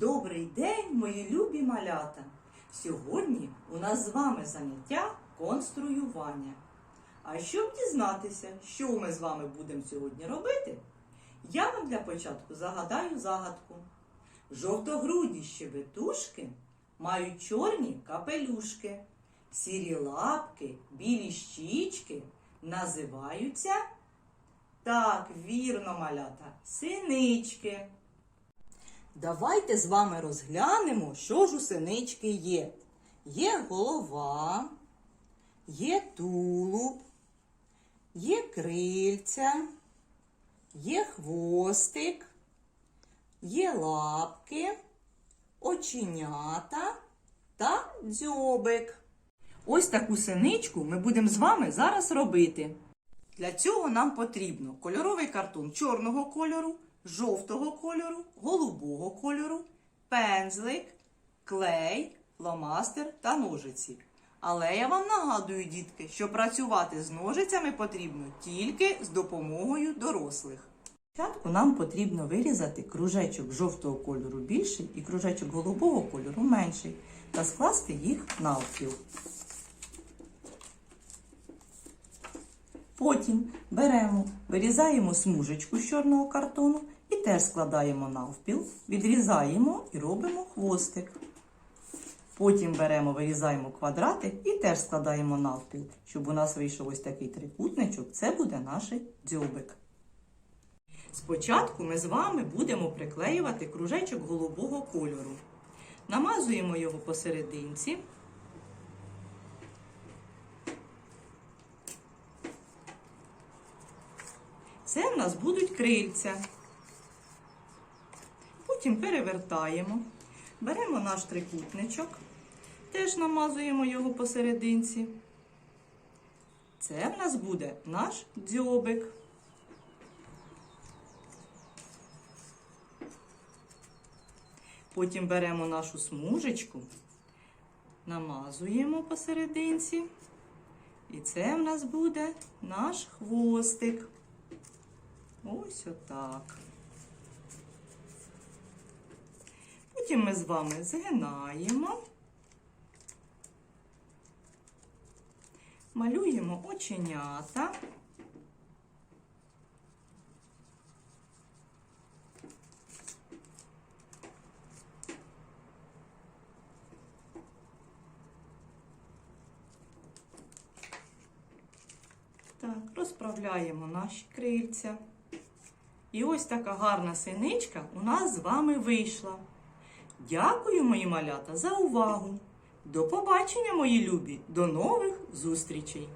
Добрий день, мої любі малята! Сьогодні у нас з вами заняття конструювання. А щоб дізнатися, що ми з вами будемо сьогодні робити, я вам для початку загадаю загадку. Жовтогруді щебетушки мають чорні капелюшки, сірі лапки, білі щічки називаються. Так, вірно, малята, синички. Давайте з вами розглянемо, що ж у синички є. Є голова, є тулуб, є крильця, є хвостик, є лапки, оченята та дзьобик. Ось таку синичку ми будемо з вами зараз робити. Для цього нам потрібно кольоровий картон чорного кольору, жовтого кольору, голубого кольору, пензлик, клей, фломастер та ножиці. Але я вам нагадую, дітки, що працювати з ножицями потрібно тільки з допомогою дорослих. Спочатку нам потрібно вирізати кружечок жовтого кольору більший і кружечок голубого кольору менший та скласти їх навпіл. Потім беремо, вирізаємо смужечку з чорного картону теж складаємо навпіл, відрізаємо і робимо хвостик. Потім беремо, вирізаємо квадрати і теж складаємо навпіл. Щоб у нас вийшов ось такий трикутничок, це буде наш дзьобик. Спочатку ми з вами будемо приклеювати кружечок голубого кольору. Намазуємо його посерединці. Це в нас будуть крильця. Потім перевертаємо, беремо наш трикутничок, теж намазуємо його посерединці. Це в нас буде наш дзьобик. Потім беремо нашу смужечку, намазуємо посерединці. І це в нас буде наш хвостик. Ось отак. Потім ми з вами згинаємо, малюємо оченята. Так, розправляємо наші крильця. І ось така гарна синичка у нас з вами вийшла. Дякую, мої малята, за увагу. До побачення, мої любі, до нових зустрічей!